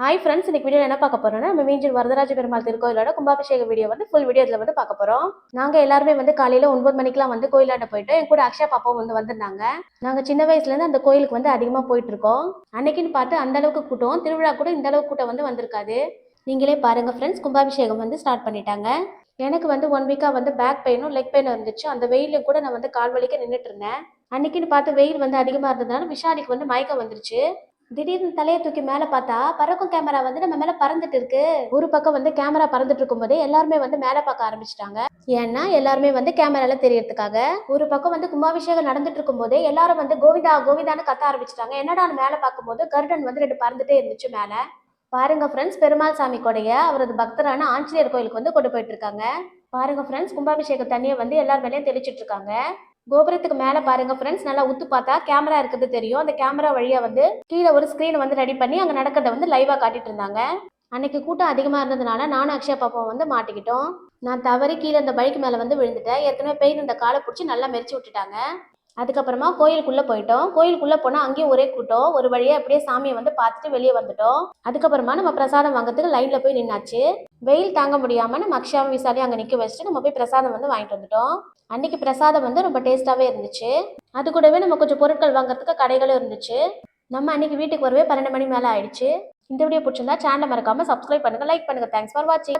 Hi friends இன்னைக்கு video என்ன பார்க்க போறோம்னா நம்ம மீஞ்சூர் வரதராஜ பெருமாள் திருக்கோயிலோட கும்பாபிஷேக வீடியோ வந்து ஃபுல் வீடியோ இதில் வந்து பார்க்க போறோம். நாங்க எல்லாருமே வந்து காலையில ஒன்பது மணிக்கெல்லாம் வந்து கோயிலாண்ட போயிட்டு என் கூட அக்ஷயா பாப்பாவும் வந்து வந்திருந்தாங்க. நாங்க சின்ன வயசுல இருந்து அந்த கோயிலுக்கு வந்து அதிகமா போயிட்டு இருக்கோம். அன்னைக்குன்னு பார்த்து அந்த அளவுக்கு கூட்டம் திருவிழா கூட இந்த அளவுக்கு கூட்டம் வந்து வந்திருக்காது. நீங்களே பாருங்க ஃப்ரெண்ட்ஸ் கும்பாபிஷேகம் வந்து ஸ்டார்ட் பண்ணிட்டாங்க. எனக்கு வந்து ஒன் வீக்காக வந்து பேக் பெயினும் லெக் பெயினும் இருந்துச்சு. அந்த வெயிலும் கூட நான் வந்து கால் வலிக்க நின்றுட்டு இருந்தேன். அன்னைக்குன்னு பார்த்து வெயில் வந்து அதிகமாக இருந்ததுனால விஷாலிக்கு வந்து மயக்கம் வந்துருச்சு. திடீர்னு தலையை தூக்கி மேலே பார்த்தா பறக்கும் கேமரா வந்து நம்ம மேலே பறந்துட்டு இருக்கு. ஒரு பக்கம் வந்து கேமரா பறந்துட்டு இருக்கும்போதே எல்லாருமே வந்து மேலே பார்க்க ஆரம்பிச்சிட்டாங்க. ஏன்னா எல்லாருமே வந்து கேமரால தெரியறதுக்காக ஒரு பக்கம் வந்து கும்பாபிஷேகம் நடந்துட்டு இருக்கும்போதே எல்லாரும் வந்து கோவிந்தா கோவிந்தான்னு கத்த ஆரம்பிச்சிட்டாங்க. என்னடா மேலே பார்க்கும்போது கருடன் வந்து ரெண்டு பறந்துட்டே இருந்துச்சு மேலே. பாருங்க ஃப்ரெண்ட்ஸ் பெருமாள் சாமி கொடைய அவரது பக்தரான ஆஞ்சநேயர் கோயிலுக்கு வந்து கொண்டு போயிட்டு இருக்காங்க. பாருங்க ஃப்ரெண்ட்ஸ் கும்பாபிஷேக தண்ணியை வந்து எல்லார் மேலேயும் தெளிச்சிட்டு இருக்காங்க. கோபுரத்துக்கு மேலே பாருங்க ஃப்ரெண்ட்ஸ் நல்லா உத்து பார்த்தா கேமரா இருக்கிறது தெரியும். அந்த கேமரா வழியாக வந்து கீழே ஒரு ஸ்க்ரீன் வந்து ரெடி பண்ணி அங்கே நடக்கிறத வந்து லைவாக காட்டிட்டு இருந்தாங்க. அன்னைக்கு கூட்டம் அதிகமாக இருந்ததுனால நானும் அக்ஷயா பாப்பாவும் வந்து மாட்டிக்கிட்டோம். நான் தவறி கீழே அந்த பைக் மேலே வந்து விழுந்துட்டேன். ஏற்கனவே பெயின் இந்த காலை பிடிச்சி நல்லா மெரிச்சு விட்டுட்டாங்க. அதுக்கப்புறமா கோயிலுக்குள்ளே போயிட்டோம். கோயிலுக்குள்ளே போனால் அங்கேயும் ஒரே கூட்டம். ஒரு வழியாக அப்படியே சாமியை வந்து பார்த்துட்டு வெளியே வந்துட்டோம். அதுக்கப்புறமா நம்ம பிரசாதம் வாங்குறதுக்கு லைனில் போய் நின்னாச்சு. வெயில் தாங்க முடியாமல் நம்ம அக்ஷாவும் விசாலையும் அங்கே நிற்க வச்சுட்டு நம்ம போய் பிரசாதம் வந்து வாங்கிட்டு வந்துட்டோம். அன்னைக்கு பிரசாதம் வந்து ரொம்ப டேஸ்ட்டாகவே இருந்துச்சு. அது கூடவே நம்ம கொஞ்சம் பொருட்கள் வாங்குறதுக்கு கடைகளும் இருந்துச்சு. நம்ம அன்னைக்கு வீட்டுக்கு வரவே பன்னெண்டு மணி மேலே ஆயிடுச்சு. இந்த வீடியோ பிடிச்சிருந்தா சேனலை மறக்காமல் சப்ஸ்கிரைப் பண்ணுங்கள் லைக் பண்ணுங்கள் தேங்க்ஸ் ஃபார் வாட்சிங்